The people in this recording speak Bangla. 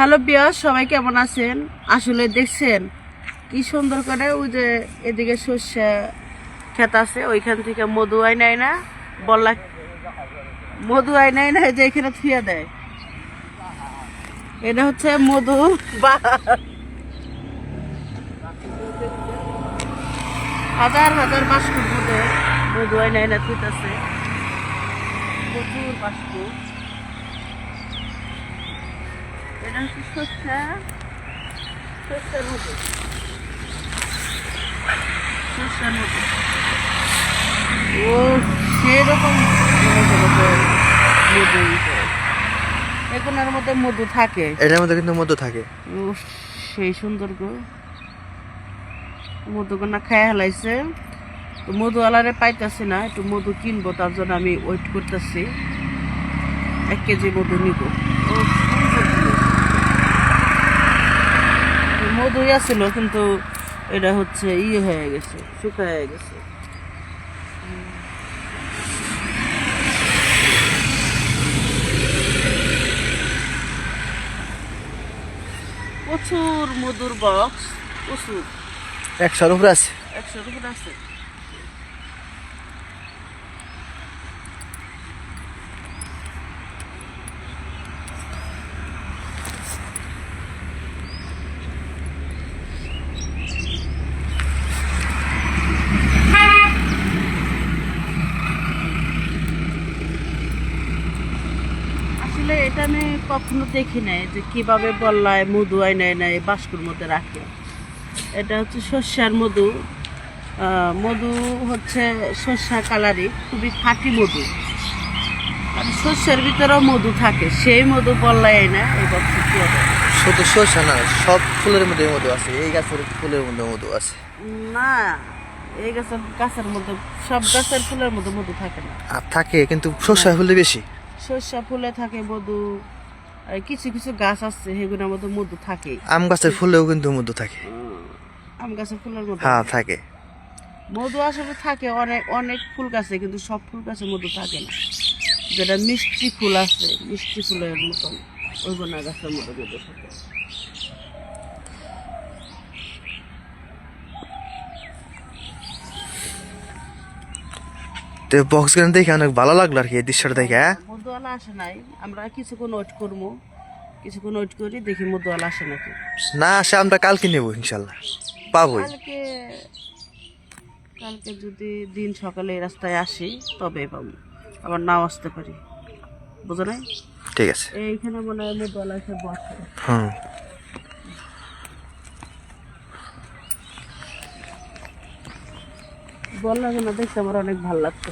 হ্যালো বিয়াস সবাই কেমন আছেন? আসলে দেখছেন কি সুন্দর করে ওই যে এদিকে সর্ষে ক্ষেত আছে, ওইখান থেকে মধু আই নেয় না বললা মধু আই নেয় না যে এখানে থুয়ে দেয়। এটা হচ্ছে মধু বা হাজার হাজার বাস্কুর মধ্যে মধু আই নেয় না থুইতেছে। প্রচুর বাস্কু এটা হচ্ছে সর্ষে সর্ষের মতো সর্ষের মতো ও সেরকম মধু এগুলোর মধ্যে মধু থাকে। এটার মধ্যে কিন্তু মধু থাকে। উফ, সেই সুন্দর গো। খাই হেলাইছে। তো মধু আলারে পাইতেছি না একটু মধু কিনবো তার জন্য আমি ওয়েট করতেছি। এক কেজি মধু নিব। ও, সুন্দর জিনিস। মধুই ছিল কিন্তু এটা হচ্ছে ইয়ে হয়ে গেছে শুকায় গেছে। প্রচুর মধুর বক্স প্রচুর। একশোর উপরে আছে। একশোর উপরে আছে আসলে এটা আমি কখনো দেখি নাই যে কীভাবে বললায় মধু আই নেয় নাই বাস্কুর মধ্যে রাখে। এটা হচ্ছে সর্ষার মধু। মধু হচ্ছে সর্ষা কালারই খুবই খাঁটি মধু। আর শস্যের ভিতরেও মধু থাকে সেই মধু বললাই না এই বছর দিয়ে দেয়। শুধু সরষা না সব ফুলের মধ্যে মধু আছে এই গাছের ফুলের মধ্যে মধু আছে। না এই গাছের গাছের মধ্যে সব গাছের ফুলের মধ্যে মধু থাকে না। আর থাকে কিন্তু সরষা ফুলে বেশি। সর্ষা ফুলে থাকে মধু আর কিছু কিছু গাছ আছে সেগুলোর মধ্যে মধু থাকে। আম গাছের ফুলেও কিন্তু মধু থাকে। আম গাছের ফুলের মধ্যে হ্যাঁ থাকে। মধু আসলে থাকে অনেক অনেক ফুল গাছে কিন্তু সব ফুল গাছে মধু থাকে না। যেটা মিষ্টি ফুল আছে মিষ্টি ফুলের মতন ওই গোনা গাছের মতো মধু থাকে। তো বক্স গান দেখে অনেক ভালো লাগল আর কি এই দৃশ্যটা দেখে হ্যাঁ? মধুওয়ালা আসে নাই আমরা কিছুক্ষণ ওয়েট করব কিছুক্ষণ ওয়েট করি দেখি মো দল আসে নাকি। না আসে আমরা কালকে নেব ইনশাল্লাহ। পাবোই। কালকে কালকে যদি দিন সকালে এই রাস্তায় আসি তবে পাবো। আবার নাও আসতে পারি। বুঝো নাই? ঠিক আছে। এইখানে মনে হয় মধুওয়ালা এসে বসে হুম। বললাম না দেখতে আমার অনেক ভালো লাগতো